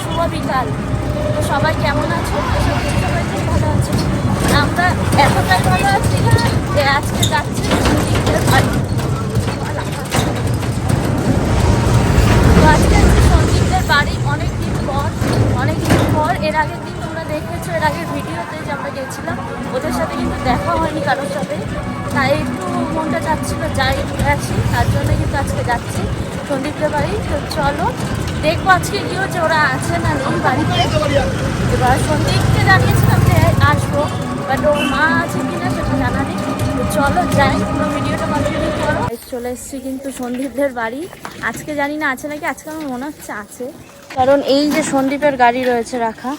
শুভ বিকাল তো সবাই কেমন আছো? সবাই খুব ভালো আছে। আমরা এতটাই ভালো আছি যে আজকে যাচ্ছি তো আজকে সন্দীপদের বাড়ি অনেক দিন পর অনেক দিন পর। এর আগের দিন তোমরা দেখেছ, এর আগের ভিডিওতে যে আমরা গেছিলাম, ওদের সাথে কিন্তু দেখা হয়নি কারোর সাথে। তাই একটু মনটা যাচ্ছিল যাই আছি তার জন্য কিন্তু আজকে যাচ্ছি সন্দীপদের বাড়ি। তো চলো দেখব আজকে কি হচ্ছে, ওরা আছে না নেই বাড়িতে। এবার সন্দীপকে জানিয়েছিলাম যে আসব। বাট ওর মা আছে কিনা সেটা জানা নেই। চলো যাই, পুরো ভিডিওটা করো। চলে এসেছি কিন্তু সন্দীপদের বাড়ি। আজকে জানি না, আছে নাকি? আজকে আমার মনে হচ্ছে আছে। কারণ এই যে সন্দীপের গাড়ি রয়েছে রাখা।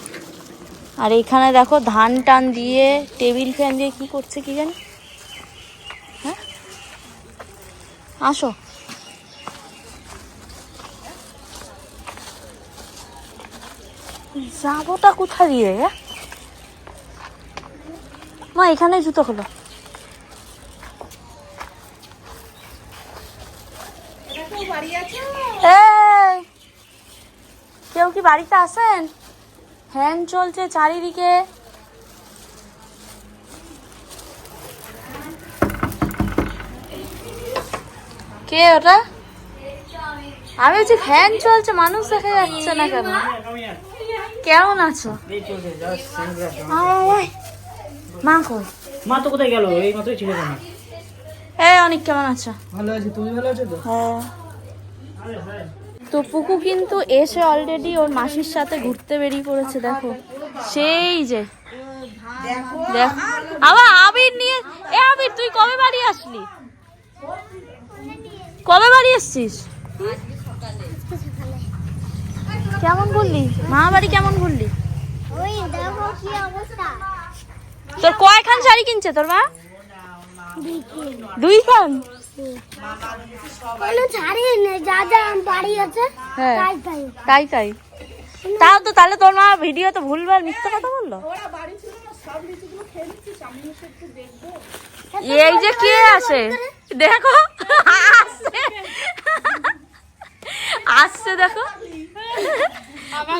আর এখানে দেখো ধান টান দিয়ে, টেবিল ফ্যান দিয়ে কি করছে কি জানি? হ্যাঁ? আসো। যাবোটা কোথা দিয়ে? মা এখানে জুতো হলো কেউ কি বাড়িতে আছেন? ফ্যান চলছে চারিদিকে। কে ওটা? আমি বলছি, ফ্যান চলছে, মানুষ দেখা যাচ্ছে না কেন? কেমন আছো? আয়, আয়, আয়। মা কই? মা তো কোথায় গেল? এই মাত্রই ছিল কেন? এই অনেক কেমন আছো? ভালো আছি তুমি ভালো আছো তো? হ্যাঁ। তো পুকু কিন্তু এসে অলরেডি ওর মাসির সাথে ঘুরতে বেরিয়ে পড়েছে দেখো। সেই যে। দেখ। আবার আবির নিয়ে এ আবির তুই কবে বাড়ি আসলি? কবে বাড়ি এসছিস? কেমন বললি মা বাড়ি কেমন ঘুরলি? ওই দেখো কি অবস্থা। তোর কয়খান শাড়ি কিনছে তোর মা? দুই খান কোনো ছাড়িয়ে নেই যা যা বাড়ি আছে হ্যাঁ। তাই তাই। তাও তো তাহলে তোর মা ভিডিও তো ভুলবার মিথ্যা কথা বলল? এই যে কে আসে দেখো আসছে আসছে দেখো।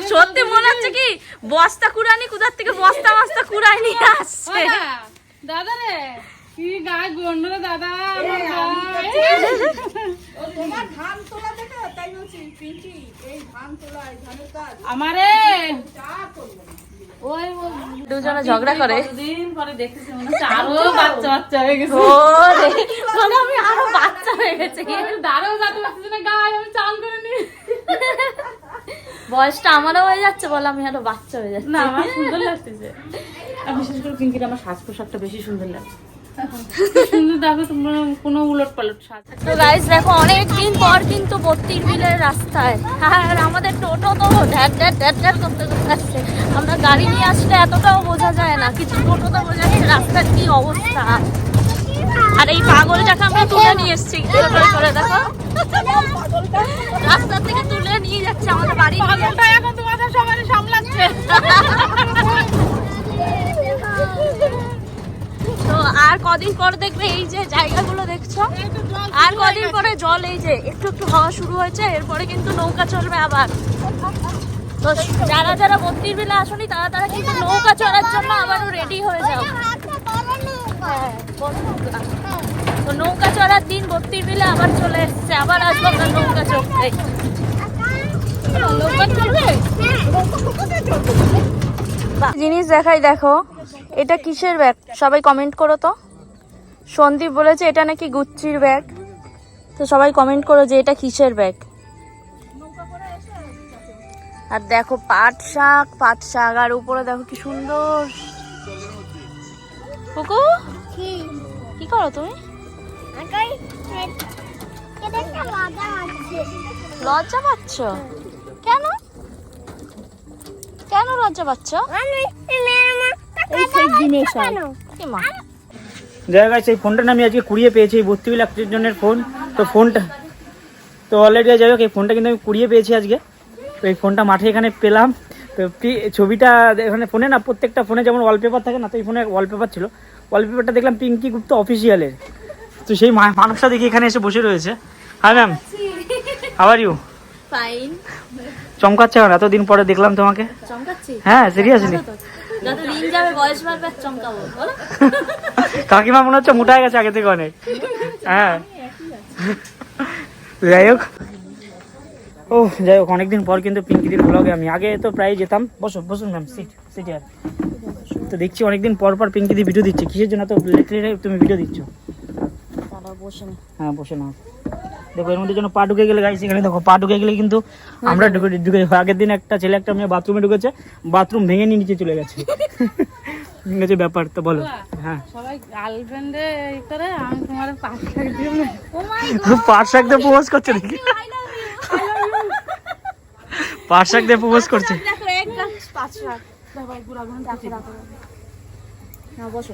সত্যি মনে হচ্ছে কি বস্তা কুড়ানি কোথার থেকে বস্তা বস্তা কুড়াই নিয়ে আসছে? দাদা রে কি দাদা আমার হয়ে আমি আরও বাচ্চা হয়ে গেছে। বয়সটা আমারও হয়ে যাচ্ছে বলে আমি আরও বাচ্চা হয়ে যাচ্ছে। না আমার সুন্দর লাগতেছে। বিশেষ করে পিঙ্কির আমার সাজ পোশাকটা বেশি সুন্দর লাগছে। কোনো উলট পালট তো গাইস দেখো অনেক দিন পর কিন্তু বিলের রাস্তায়। আর আমাদের টোটো তো ঢ্যাট ঢ্যাট ঢ্যাট ঢ্যাট করতে করতে আসছে। আমরা গাড়ি নিয়ে আসলে এতটাও বোঝা যায় না কিছু টোটো তো বোঝা যায় রাস্তার কি অবস্থা। আর এই পাগলটাকে আমরা তুলে নিয়ে এসেছি করে দেখো। রাস্তা থেকে তুলে নিয়ে যাচ্ছে আমাদের বাড়ি। পাগলটা এখন তোমাদের সবাই সামলাচ্ছে। তো আর কদিন পর দেখবে এই যে জায়গাগুলো দেখছ? আর কদিন পরে জল এই যে একটু একটু হওয়া শুরু হয়েছে, এরপরে কিন্তু নৌকা চলবে আবার। তো যারা যারা বত্রির বেলা আসনি, তারা তারা কিন্তু নৌকা চড়ার জন্য আবারও রেডি হয়ে যাও। তো নৌকা চড়ার দিন বত্রির বেলা আবার চলে এসছে, আবার আসব আমরা নৌকা চড়তে। নৌকা চলবে জিনিস দেখাই দেখো এটা কিসের ব্যাগ সবাই কমেন্ট করো তো। সন্দীপ বলেছে এটা নাকি গুচ্ছির ব্যাগ তো সবাই কমেন্ট করো যে এটা কিসের ব্যাগ আর দেখো পাট শাক পাট শাক আর উপরে দেখো কি সুন্দর। কুকু কি? করো তুমি? লজ্জা পাচ্ছ? কেন? কেন লজ্জা পাচ্ছ? এই জায়গায় সেই ফোনটা আমি আজকে কুড়িয়ে পেয়েছি এই বত্রিশ লাখ জনের ফোন। তো ফোনটা তো অলরেডি যাই হোক এই ফোনটা কিন্তু আমি কুড়িয়ে পেয়েছি আজকে। তো এই ফোনটা মাঠে এখানে পেলাম। তো ছবিটা এখানে ফোনে না প্রত্যেকটা ফোনে যেমন ওয়ালপেপার থাকে না তো এই ফোনে ওয়ালপেপার ছিল। ওয়ালপেপারটা দেখলাম পিঙ্কি গুপ্ত অফিসিয়ালের তো সেই মা- মানুষটা দেখি এখানে এসে বসে রয়েছে। হ্যাঁ ম্যাম আবার ইউ ফাইন চমকাচ্ছে কেন এতদিন পরে দেখলাম তোমাকে। হ্যাঁ সিরিয়াসলি কাকিমা মনে হচ্ছে মোটা গেছে আগে থেকে অনেক। হ্যাঁ। যাই হোক। ও যাই হোক অনেকদিন পর কিন্তু পিঙ্কিদির ব্লগে আমি। আগে তো প্রায় যেতাম। বসো বসুন ম্যাম সিট সিট আর তো দেখছি অনেকদিন পর পর পিঙ্কিদি ভিডিও দিচ্ছে। কিসের জন্য তো লেটলি তুমি ভিডিও দিচ্ছ? দাঁড়াও বসে নে। দেখো এর মধ্যে যেন পা ঢুকে গেলে গাইছি এখানে দেখো পা ঢুকে গেলে কিন্তু আমরা ঢুকে ঢুকে আগের দিন একটা ছেলে একটা মেয়ে বাথরুমে ঢুকেছে বাথরুম ভেঙে নিয়ে নিচে চলে গেছে। গেছে ব্যাপার তো বলো। হ্যাঁ। সবাই গার্লফ্রেন্ডে এই করে আমি তোমার পাশ দিয়ে ও মাই প্রপোজ করছে নাকি? পার্স একদম প্রপোজ করছে? দেখো এক গাছ রাখ না বসো।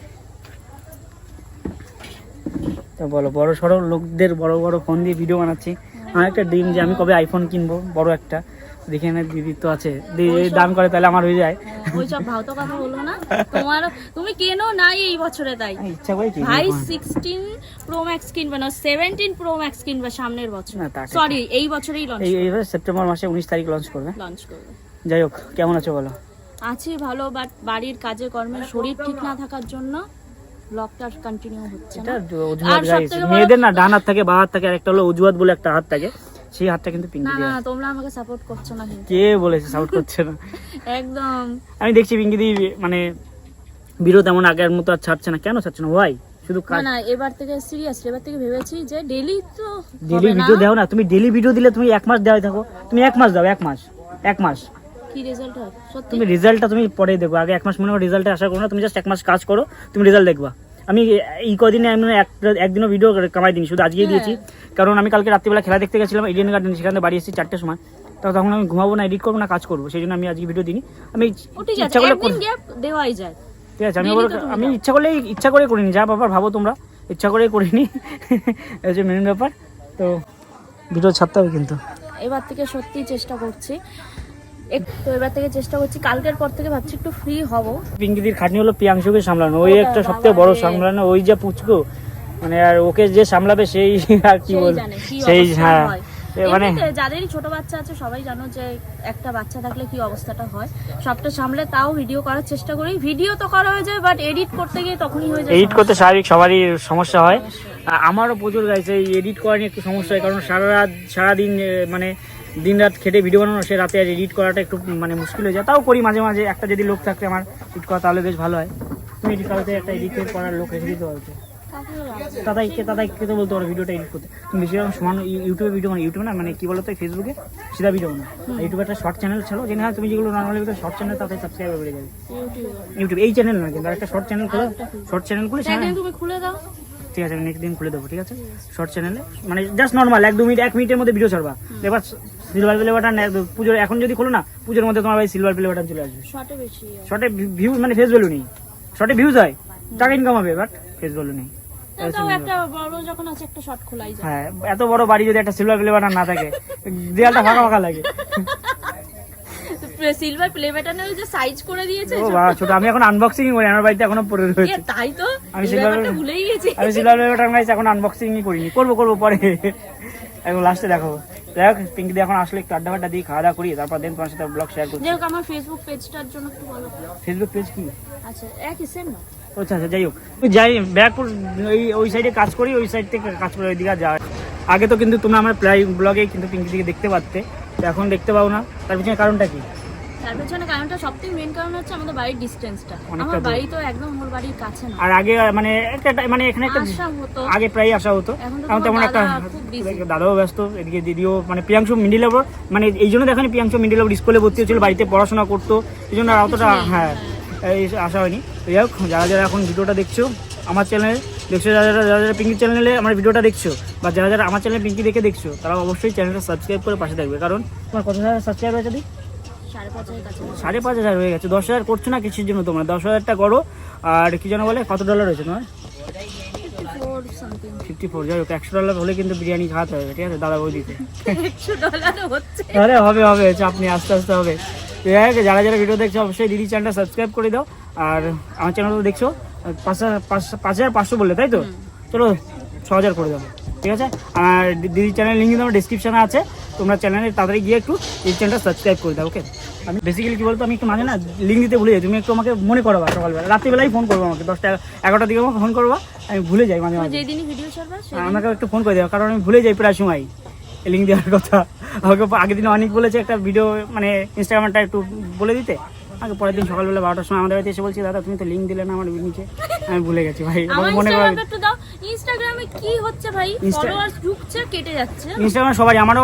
তো বলো বড় সড়ো লোকদের বড় বড় ফোন দিয়ে ভিডিও বানাচ্ছি। আমার একটা ড্রিম যে আমি কবে আইফোন কিনবো বড় একটা। দেখে না দিদি তো আছে। দিদি দাম করে তাহলে আমার হয়ে যায়। ওইসব ভাউতো কথা বলব না। তোমার তুমি কেনো নাই এই বছরে তাই? ইচ্ছা করে কি ভাই সিক্সটিন প্রো ম্যাক্স কিনবে না সেভেন্টিন প্রো ম্যাক্স কিনবে সামনের বছর। না, তা সরি এই বছরেই লঞ্চ এই এইবার সেপ্টেম্বর মাসে উনিশ তারিখ লঞ্চ করবে। লঞ্চ করবে। যাই হোক কেমন আছো বলো? আছি ভালো বাট বাড়ির কাজে কর্মে শরীর ঠিক না থাকার জন্য ব্লগটা কন্টিনিউ হচ্ছে না? আর সবথেকে মেয়েদের না ডান হাত থাকে বা হাত থাকে আর একটা হলো অজুহাত বলে একটা হাত থাকে সেই হাতটা কিন্তু পিঙ্কি না তোমরা আমাকে সাপোর্ট করছ না কে বলেছে সাউট করছে না? একদম। আমি দেখছি পিঙ্কি দি মানে ভিডিও তেমন আগের মতো আর ছাড়ছে না। কেন ছাড়ছে না? ওয়াই শুধু না কাজ না এবার থেকে সিরিয়াস এবার থেকে ভেবেছি যে ডেলি তো ডেলি ভিডিও দাও না। তুমি ডেলি ভিডিও দিলে তুমি এক মাস দেওয়াই থাকো। তুমি এক মাস দাও এক মাস এক মাস। কি রেজাল্ট হয়? সত্যি? তুমি রেজাল্টটা তুমি পরে দেখো। আগে এক মাস মনে করো রেজাল্টে আশা করো না তুমি জাস্ট এক মাস কাজ করো তুমি রেজাল্ট দেখবা। আমি এই কদিনে আমি এক- একদিনও ভিডিও কামাই দিন শুধু আজকেই দিয়েছি। কারণ আমি কালকে রাত্রিবেলা খেলা দেখতে গেছিলাম ইডেন গার্ডেন সেখান বাড়ি এসেছি চারটের সময়। তো তখন আমি ঘুমাবো না এডিট করব না কাজ করব সেই জন্য আমি আজকে ভিডিও দিই আমি ইচ্ছা করলে দেওয়াই যায়। ঠিক আছে আমি আমি ইচ্ছা করলেই ইচ্ছা করে করিনি যা ব্যাপার ভাবো তোমরা ইচ্ছা করে করিনি। এই হচ্ছে মেন ব্যাপার তো ভিডিও ছাড়তে হবে কিন্তু। এবার থেকে সত্যি চেষ্টা করছি। তো এবার থেকে চেষ্টা করছি। কালকের পর থেকে ভাবছি একটু ফ্রি হব। পিঙ্কিদির খাটনি হলো প্রিয়াংশুকে সামলানো। ওই একটা সবথেকে বড় সামলানো ওই যে পুচকো। মানে আর ওকে যে সামলাবে সেই আর কি বল সেই হ্যাঁ। মানে যাদেরই ছোট বাচ্চা আছে সবাই জানো যে একটা বাচ্চা থাকলে কি অবস্থাটা হয়। সবটা সামলে তাও ভিডিও করার চেষ্টা করি। ভিডিও তো করা হয়ে যায় বাট এডিট করতে গিয়ে তখনই হয়ে যায় এডিট করতে স্বাভাবিক সবারই সমস্যা হয়। আমারও প্রচুর গাইছে এই এডিট করা নিয়ে একটু সমস্যা হয় কারণ সারা রাত সারাদিন মানে দিন রাত খেটে ভিডিও বানানো সে রাতে আর এডিট করাটা একটু মানে মুশকিল হয়ে যায়। তাও করি মাঝে মাঝে একটা যদি লোক থাকতে আমার এডিট করা তাহলে বেশ ভালো হয়। তুমি এডিট করাতে একটা এডিট করার লোক রেখে দিতে পারছ দাদাইকে দাদাইকে তো বলতে পারো ভিডিওটা এডিট করতে। তুমি বেশিরভাগ সমান ইউটিউবে ভিডিও মানে ইউটিউবে না মানে কি বলতো ফেসবুকে সিধা ভিডিও না ইউটিউবে একটা শর্ট চ্যানেল ছিল যেখানে তুমি যেগুলো নর্মালি শর্ট চ্যানেল তাতে সাবস্ক্রাইবার বেড়ে যাবে। ইউটিউব এই চ্যানেল না কিন্তু একটা শর্ট চ্যানেল খুলে। শর্ট চ্যানেল খুলে তুমি খুলে দাও। ঠিক আছে আমি নেক্সট দিন খুলে দেবো ঠিক আছে? শর্ট চ্যানেলে মানে জাস্ট নর্মাল এক দু মিনিট এক মিনিটের মধ্যে ভিডিও ছাড়বা। এবার সিলভার প্লে বাটন পুজোর এখন যদি খোলো না পুজোর মধ্যে তোমার ভাই সিলভার প্লে বাটন চলে আসবে। শর্টে বেশি শর্টে ভিউ মানে ফেস ভ্যালু নেই। শর্টে ভিউজ হয় টাকা ইনকাম হবে বাট ফেস ভ্যালু নেই। হ্যাঁ এত বড় বাড়ি যদি একটা সিলভার প্লে বাটন না থাকে দেয়ালটা ফাঁকা ফাঁকা লাগে। সিলভার প্লে বাটনের যে সাইজ করে দিয়েছে ও বাবা ছোট আমি এখন আনবক্সিং করি আমার বাড়িতে এখনও পড়ে রয়েছে। তাই তো আমি এই ভুলেই গেছি। আমি সিলভার প্লে বাটন এখন আনবক্সিং করিনি। করব করব পরে। এখন লাস্টে দেখো দেখ পিঙ্কি এখন আসলে একটু আড্ডা ফাড্ডা দিয়ে খাওয়া দাওয়া করি তারপর দেন তোমার সাথে ব্লগ শেয়ার করছি। যাই আমার ফেসবুক পেজটার জন্য একটু বলো। ফেসবুক পেজ কি? আচ্ছা একই সেম না? আচ্ছা আচ্ছা যাই হোক। যাই ব্যারাকপুর ওই ওই সাইডে কাজ করি ওই সাইড থেকে কাজ করে ওইদিকে যাওয়া আগে তো কিন্তু তোমরা আমার প্রায় ব্লগে কিন্তু পিঙ্কি দিকে দেখতে পারতে। তো এখন দেখতে পাও না। তার পিছনে কারণটা কি? তার পেছনে কারণটা সব থেকে মেন কারণ হচ্ছে আমাদের বাড়ির ডিস্টেন্সটা আমার বাড়ি তো একদম ওর বাড়ির কাছে না। আর আগে মানে একটা মানে এখানে একটা আগে প্রায় আসা হতো। এখন তেমন একটা। দাদাও ব্যস্ত এদিকে দিদিও মানে প্রিয়াংশু মিডিল মানে এই জন্য দেখেনি প্রিয়াংশু মিডিল স্কুলে ভর্তি হচ্ছিল বাড়িতে পড়াশোনা করতো এই জন্য আর অতটা হ্যাঁ এই আসা হয়নি। তো যাই হোক যারা যারা এখন ভিডিওটা দেখছ আমার চ্যানেলে দেখছ যারা যারা যারা যারা পিঙ্কি চ্যানেলে আমার ভিডিওটা দেখছ বা যারা যারা আমার চ্যানেলে পিঙ্কি দেখে দেখছ তারা অবশ্যই চ্যানেলটা সাবস্ক্রাইব করে পাশে থাকবে। কারণ তোমার কত সাবস্ক্রাইব আছে দিদি? সাড়ে পাঁচ হাজার হয়ে গেছে। দশ হাজার করছ না কিছুর জন্য তোমরা? দশ হাজারটা করো। আর কি যেন বলে কত ডলার হয়েছে তোমার? ফিফটি ফোর যাই হোক একশো ডলার হলে কিন্তু বিরিয়ানি খাওয়াতে হবে ঠিক আছে? দাদা হচ্ছে। আরে হবে হবে চাপ নেই আস্তে আস্তে হবে। যাই হোক, যারা যারা ভিডিও দেখছ অবশ্যই দিদি চ্যানেলটা সাবস্ক্রাইব করে দাও। আর আমার চ্যানেল তো দেখছ পাঁচ হাজার পাঁচ পাঁচ হাজার পাঁচশো বললে তাই তো? চলো ছ হাজার করে দাও ঠিক আছে? আর দিদির চ্যানেল লিঙ্ক তোমার ডিসক্রিপশনে আছে। তোমরা চ্যানেলে তাড়াতাড়ি গিয়ে একটু এই চ্যানেলটা সাবস্ক্রাইব করে দাও ওকে আমি বেসিক্যালি কী বলতো আমি একটু মাঝে না লিঙ্ক দিতে ভুলে যাই তুমি একটু আমাকে মনে করবা সকালবেলা। রাত্রিবেলাই ফোন করব আমাকে দশটা এগারোটার দিকে আমাকে ফোন করবা আমি ভুলে যাই মাঝে মাঝে। যেদিনই ভিডিও ছাড়বা হ্যাঁ, আমাকে একটু ফোন করে দেওয়া কারণ আমি ভুলে যাই প্রায় সময় লিঙ্ক দেওয়ার কথা। আমাকে আগের দিন অনেক বলেছে একটা ভিডিও মানে ইনস্টাগ্রামটা একটু বলে দিতে। আগে পরের দিন সকালবেলা বারোটার সময় আমাদের বাড়িতে এসে বলছি দাদা তুমি তো লিঙ্ক দিলে না আমার নিচে। আমি ভুলে গেছি ভাই মনে করে ইনস্টাগ্রামে কি হচ্ছে ভাই? ফলোয়ার্স ঢুকছে কেটে যাচ্ছে। ইনস্টাগ্রামে সবাই আমারও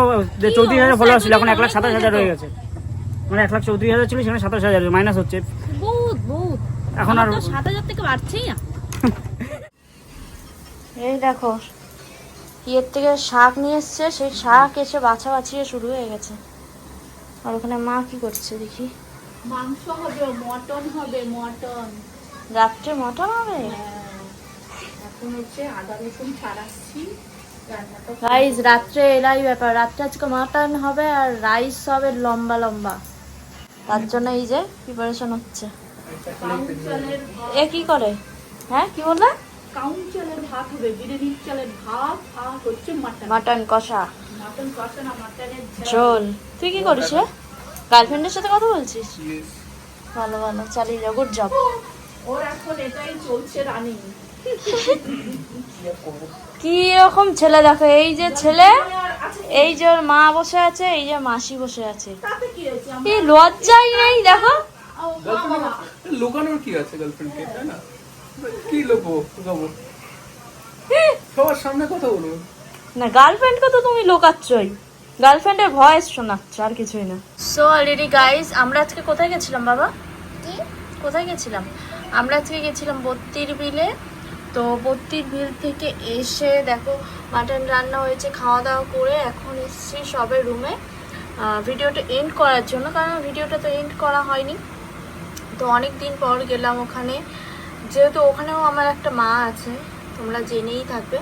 চৌত্রিশ হাজার অবস্থা, ফলোয়ার ছিল এখন এক লাখ সাতাশ হাজার হয়ে গেছে। মানে এক লাখ চৌত্রিশ হাজার ছিল সেখানে সাতাশ হাজার মাইনাস হচ্ছে। বহুত বহুত। এখন আর সাত হাজার থেকে বাড়ছেই না। এই দেখো ইয়ের থেকে শাক নিয়ে এসছে সেই শাক এসে বাছা বাছিয়ে শুরু হয়ে গেছে। আর ওখানে মা কি করছে দেখি। মাংস হবে মটন হবে মটন। রাত্রে মটন হবে? এখন হচ্ছে আদা রসুন ছাড়াচ্ছি রাইস রাত্রে এলাই ব্যাপার। রাত্রে আজকে মাটন হবে আর রাইস হবে লম্বা লম্বা। তার জন্য এই যে প্রিপারেশন হচ্ছে। এ কি করে? হ্যাঁ কি বললে? ভাত হবে বিরিয়ানির চালের ভাত আর হচ্ছে মাটন। মাটন কষা। মাটন কষা না মাটনের ঝোল। তুই কি করিস রে? গার্লফ্রেন্ডের সাথে কথা বলছিস? ভালো ভালো। চালিয়ে যাও গুড জব ওর এখন এটাই চলছে রানিং কি রকম ছেলে দেখো এই যে ছেলে এই যে ওর মা বসে আছে এই যে মাসি বসে আছে। তাতে কি হয়েছে? এই লজ্জাই নেই দেখো। লুকানোর কি আছে গার্লফ্রেন্ডকে তাই না? কি লোকো লুকাবো? সবার সামনে কথা বলব। না গার্লফ্রেন্ডকে তো তুমি লোকাচ্ছই। গার্লফ্রেন্ডের ভয়েস শোনাচ্ছ আর কিছুই না। সো অলরেডি গাইস আমরা আজকে কোথায় গেছিলাম বাবা? কোথায় গেছিলাম? আমরা আজকে গেছিলাম বত্তির বিলে। তো বত্তির বিল থেকে এসে দেখো মাটন রান্না হয়েছে খাওয়া দাওয়া করে এখন এসেছি সবে রুমে। ভিডিওটা এন্ড করার জন্য, কারণ ভিডিওটা তো এন্ড করা হয়নি। তো অনেক দিন পর গেলাম ওখানে। যেহেতু ওখানেও আমার একটা মা আছে, তোমরা জেনেই থাকবে।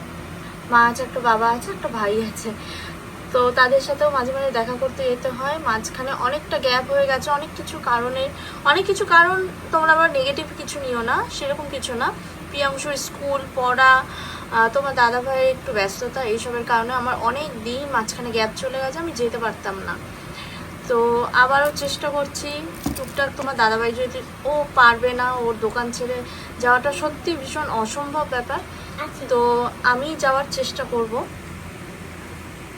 মা আছে, একটা বাবা আছে, একটা ভাই আছে। তো তাদের সাথেও মাঝে মাঝে দেখা করতে যেতে হয়। মাঝখানে অনেকটা গ্যাপ হয়ে গেছে অনেক কিছু কারণে অনেক কিছু কারণ তোমরা আবার নেগেটিভ কিছু নিও না সেরকম কিছু না। প্রিয়াংশুর স্কুল পড়া তোমার দাদা ভাইয়ের একটু ব্যস্ততা এইসবের কারণে আমার অনেক দিন মাঝখানে গ্যাপ চলে গেছে আমি যেতে পারতাম না। তো আবারও চেষ্টা করছি টুকটাক তোমার দাদাভাই যদি ও পারবে না ওর দোকান ছেড়ে যাওয়াটা সত্যি ভীষণ অসম্ভব ব্যাপার। তো আমি যাওয়ার চেষ্টা করব।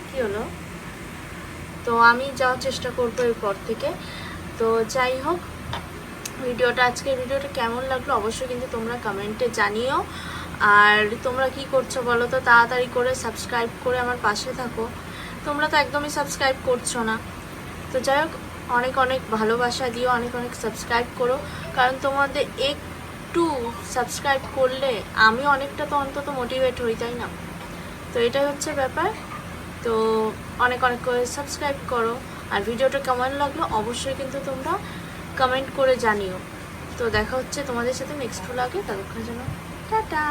কি হলো? তো আমি যাওয়ার চেষ্টা করব এরপর থেকে। তো যাই হোক, ভিডিওটা, আজকের ভিডিওটা কেমন লাগল অবশ্যই কিন্তু তোমরা কমেন্টে জানিও। আর তোমরা কি করছ বলো তো, তাড়াতাড়ি করে সাবস্ক্রাইব করে আমার পাশে থাকো। তোমরা তো একদমই সাবস্ক্রাইব করছ না। তো যাই হোক, অনেক অনেক ভালোবাসা দিও, অনেক অনেক সাবস্ক্রাইব করো। কারণ তোমাদের একটু সাবস্ক্রাইব করলে আমি অনেকটা তো অন্তত মোটিভেট হই, তাই না? তো এটাই হচ্ছে ব্যাপার। তো অনেক অনেক করে সাবস্ক্রাইব করো। আর ভিডিওটা কেমন লাগল অবশ্যই কিন্তু তোমরা কমেন্ট করে জানিও। তো দেখা হচ্ছে তোমাদের সাথে নেক্সট লাগে ততক্ষণ জন্য টাটা!